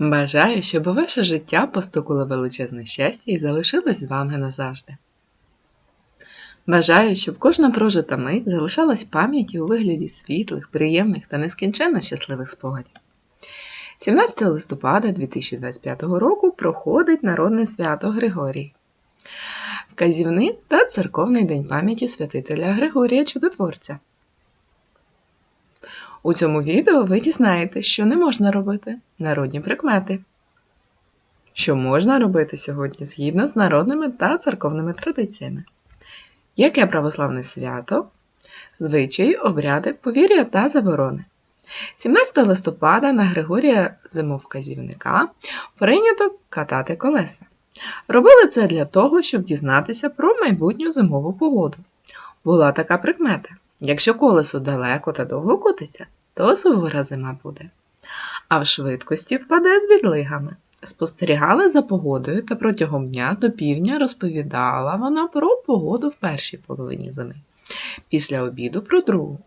Бажаю, щоб ваше життя постукало величезне щастя і залишилось з вами назавжди. Бажаю, щоб кожна прожита мить залишалась пам'яті у вигляді світлих, приємних та нескінченно щасливих спогадів. 17 листопада 2025 року проходить Народне свято Григорій. Вказівник та церковний день пам'яті святителя Григорія Чудотворця. У цьому відео ви дізнаєте, що не можна робити народні прикмети. Що можна робити сьогодні згідно з народними та церковними традиціями. Яке православне свято, звичаї, обряди, повір'я та заборони. 17 листопада на Григорія Зимовказівника прийнято катати колеса. Робили це для того, щоб дізнатися про майбутню зимову погоду. Була така прикмета. Якщо колесо далеко та довго котиться, то сувора зима буде. А в швидкості впаде з відлигами. Спостерігали за погодою та протягом дня до півдня розповідала вона про погоду в першій половині зими, після обіду про другу.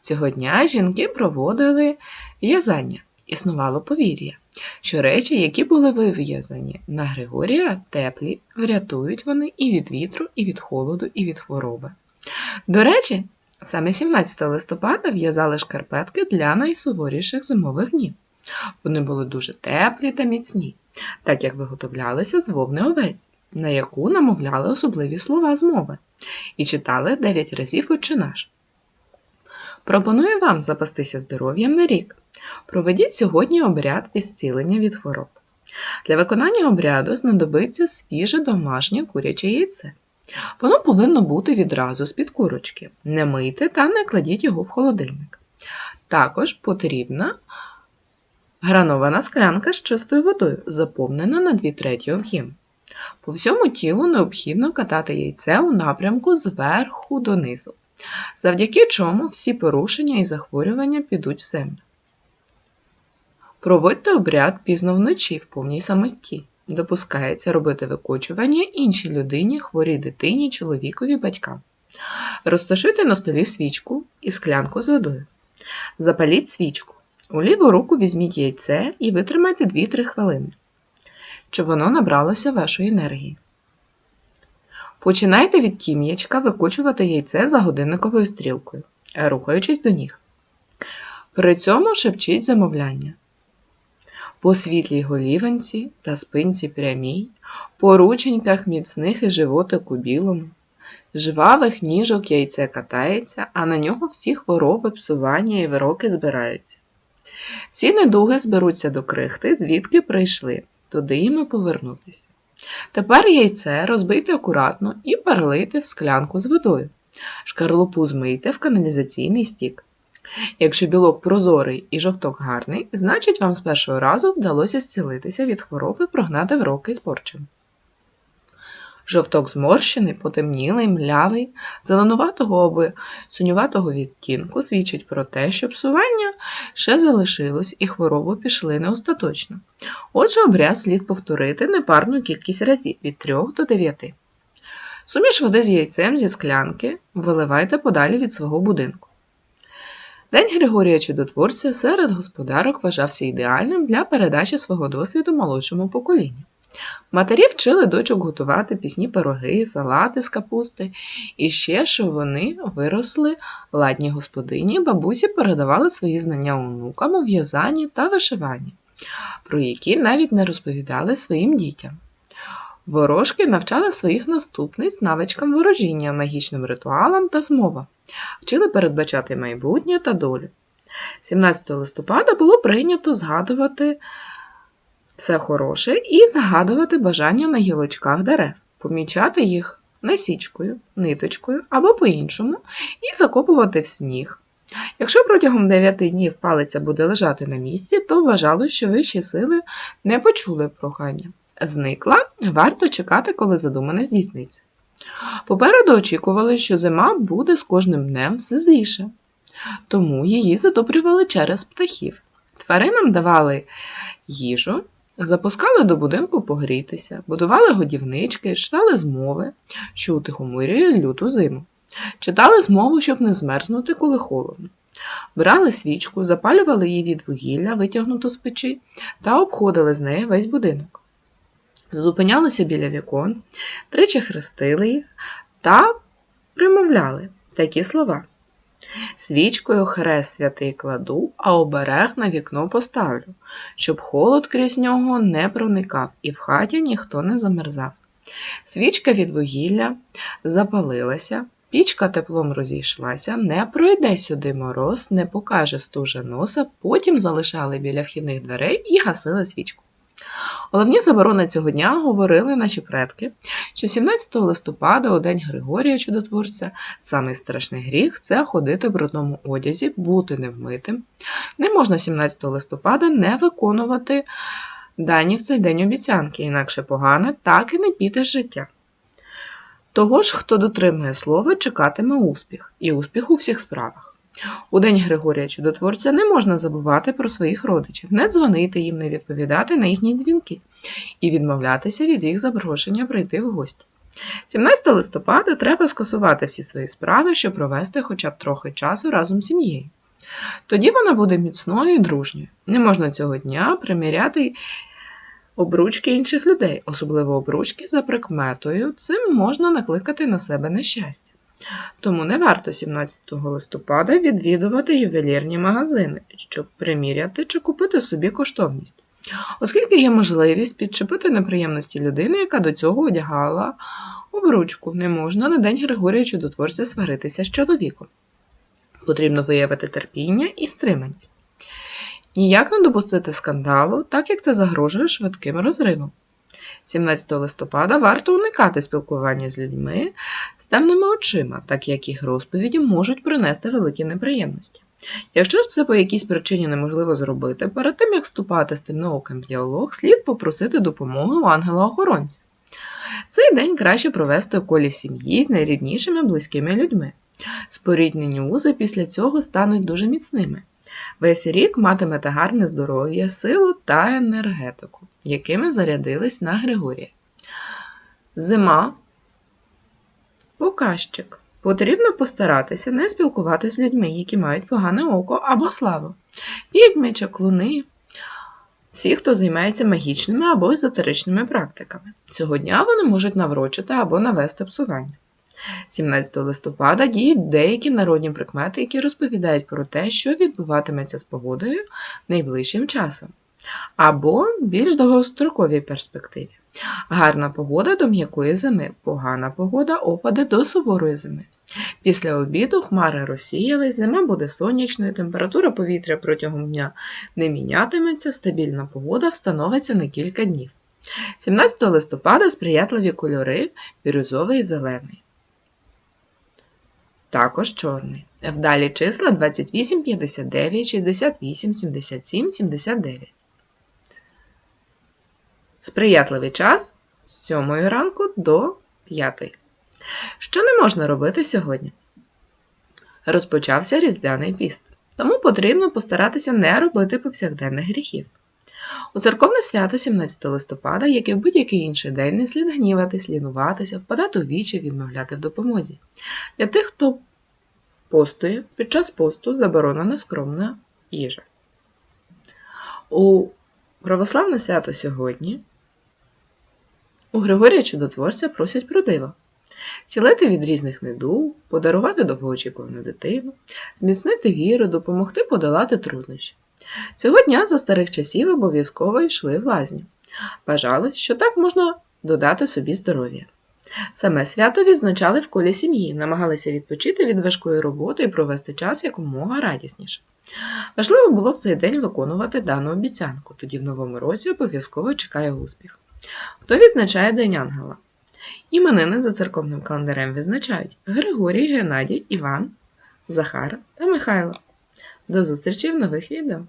Цього дня жінки проводили в'язання, існувало повір'я, що речі, які були вив'язані на Григорія, теплі, врятують вони і від вітру, і від холоду, і від хвороби. До речі, саме 17 листопада в'язали шкарпетки для найсуворіших зимових днів. Вони були дуже теплі та міцні, так як виготовлялися з вовни овець, на яку намовляли особливі слова з мови, і читали 9 разів «Отче наш». Пропоную вам запастися здоров'ям на рік. Проведіть сьогодні обряд ізцілення від хвороб. Для виконання обряду знадобиться свіже домашнє куряче яйце. Воно повинно бути відразу з-під курочки. Не мийте та не кладіть його в холодильник. Також потрібна гранована склянка з чистою водою, заповнена на 2 треті об'єм. По всьому тілу необхідно катати яйце у напрямку зверху донизу, завдяки чому всі порушення і захворювання підуть в землю. Проводьте обряд пізно вночі в повній самоті. Допускається робити викочування іншій людині, хворій дитині, чоловікові, батькам. Розташуйте на столі свічку і склянку з водою. Запаліть свічку. У ліву руку візьміть яйце і витримайте 2-3 хвилини, щоб воно набралося вашої енергії. Починайте від тім'ячка викочувати яйце за годинниковою стрілкою, рухаючись до ніг. При цьому шепчіть замовляння. По світлій голіванці та спинці прямій, по рученьках міцних і животику білому, жвавих ніжок яйце катається, а на нього всі хвороби, псування і вироки збираються. Всі недуги зберуться до крихти, звідки прийшли, туди їм і повернутися. Тепер яйце розбийте акуратно і перелийте в склянку з водою. Шкарлупу змийте в каналізаційний стік. Якщо білок прозорий і жовток гарний, значить вам з першого разу вдалося зцілитися від хвороби прогнати вроки з порчем. Жовток зморщений, потемнілий, млявий, зеленуватого або синюватого відтінку свідчить про те, що псування ще залишилось і хвороби пішли не остаточно. Отже, обряд слід повторити непарну кількість разів від 3 до 9. Суміш води з яйцем зі склянки виливайте подалі від свого будинку. День Григорія Чудотворця серед господарок вважався ідеальним для передачі свого досвіду молодшому поколінню. Матері вчили дочок готувати пісні пироги, салати з капусти, і ще, що вони виросли ладні господині, бабусі передавали свої знання онукам у в'язанні та вишиванні, про які навіть не розповідали своїм дітям. Ворожки навчали своїх наступниць навичкам ворожіння, магічним ритуалам та змовам, вчили передбачати майбутнє та долю. 17 листопада було прийнято згадувати все хороше і згадувати бажання на гілочках дерев, помічати їх насічкою, ниточкою або по-іншому, і закопувати в сніг. Якщо протягом 9 днів палиця буде лежати на місці, то вважало, що вищі сили не почули прохання. Зникла, варто чекати, коли задумане здійсниться. Попереду очікували, що зима буде з кожним днем все зліше, тому її задобрювали через птахів. Тваринам давали їжу, запускали до будинку погрітися, будували годівнички, читали змови, що утихомирює люту зиму. Читали змову, щоб не змерзнути, коли холодно. Брали свічку, запалювали її від вугілля, витягнуту з печі, та обходили з неї весь будинок. Зупинялися біля вікон, тричі хрестили їх та примовляли такі слова. Свічкою хрест святий кладу, а оберег на вікно поставлю, щоб холод крізь нього не проникав і в хаті ніхто не замерзав. Свічка від вугілля запалилася, пічка теплом розійшлася, не пройде сюди мороз, не покаже стужа носа, потім залишали біля вхідних дверей і гасили свічку. Головні заборони цього дня говорили наші предки, що 17 листопада, у день Григорія Чудотворця, самий страшний гріх це ходити в брудному одязі, бути невмитим. Не можна 17 листопада не виконувати дані в цей день обіцянки, інакше погане, так і не піде життя. Того ж, хто дотримує слова, чекатиме успіх, і успіх у всіх справах. У день Григорія Чудотворця не можна забувати про своїх родичів, не дзвонити їм, не відповідати на їхні дзвінки і відмовлятися від їх запрошення прийти в гості. 17 листопада треба скасувати всі свої справи, щоб провести хоча б трохи часу разом з сім'єю. Тоді вона буде міцною і дружньою. Не можна цього дня приміряти обручки інших людей, особливо обручки за прикметою, цим можна накликати на себе нещастя. Тому не варто 17 листопада відвідувати ювелірні магазини, щоб приміряти чи купити собі коштовність. Оскільки є можливість підчепити неприємності людини, яка до цього одягала обручку, не можна на день Григорія Чудотворця сваритися з чоловіком. Потрібно виявити терпіння і стриманість. Ніяк не допустити скандалу, так як це загрожує швидким розривом. 17 листопада варто уникати спілкування з людьми з темними очима, так як їх розповіді можуть принести великі неприємності. Якщо ж це по якійсь причині неможливо зробити, перед тим як вступати з темнооким в діалог, слід попросити допомоги у ангела-охоронця. Цей день краще провести в колі сім'ї з найріднішими близькими людьми. Споріднені узи після цього стануть дуже міцними. Весь рік матимете гарне здоров'я, силу та енергетику, якими зарядились на Григорія. Зима показчик. Потрібно постаратися не спілкуватися з людьми, які мають погане око або славу. Відьми, чаклуни, всі, хто займається магічними або езотеричними практиками. Цього дня вони можуть наврочити або навести псування. 17 листопада діють деякі народні прикмети, які розповідають про те, що відбуватиметься з погодою найближчим часом, або більш довгостроковій перспективі. Гарна погода до м'якої зими, погана погода опаде до суворої зими. Після обіду хмари розсіялись, зима буде сонячною, температура повітря протягом дня не мінятиметься, стабільна погода встановиться на кілька днів. 17 листопада сприятливі кольори бірюзовий і зелений. Також чорний. Вдалі числа 28, 59, 68, 77, 79. Сприятливий час з 7 ранку до 5. Що не можна робити сьогодні? Розпочався Різдвяний піст, тому потрібно постаратися не робити повсякденних гріхів. У церковне свято 17 листопада, як і в будь-який інший день, не слід гніватись, лінуватися, впадати у вічі, відмовляти в допомозі. Для тих, хто постує, під час посту заборонена скромна їжа. У православне свято сьогодні у Григорія Чудотворця просять про диво. Цілити від різних недуг, подарувати довгоочікувану дитину, зміцнити віру, допомогти подолати труднощі. Цього дня за старих часів обов'язково йшли в лазню. Бажали, що так можна додати собі здоров'я. Саме свято відзначали в колі сім'ї, намагалися відпочити від важкої роботи і провести час якомога радісніше. Важливо було в цей день виконувати дану обіцянку, тоді в новому році обов'язково чекає успіх. Хто відзначає День Ангела? Іменини за церковним календарем відзначають Григорій, Геннадій, Іван, Захар та Михайло. До зустрічі в нових відео!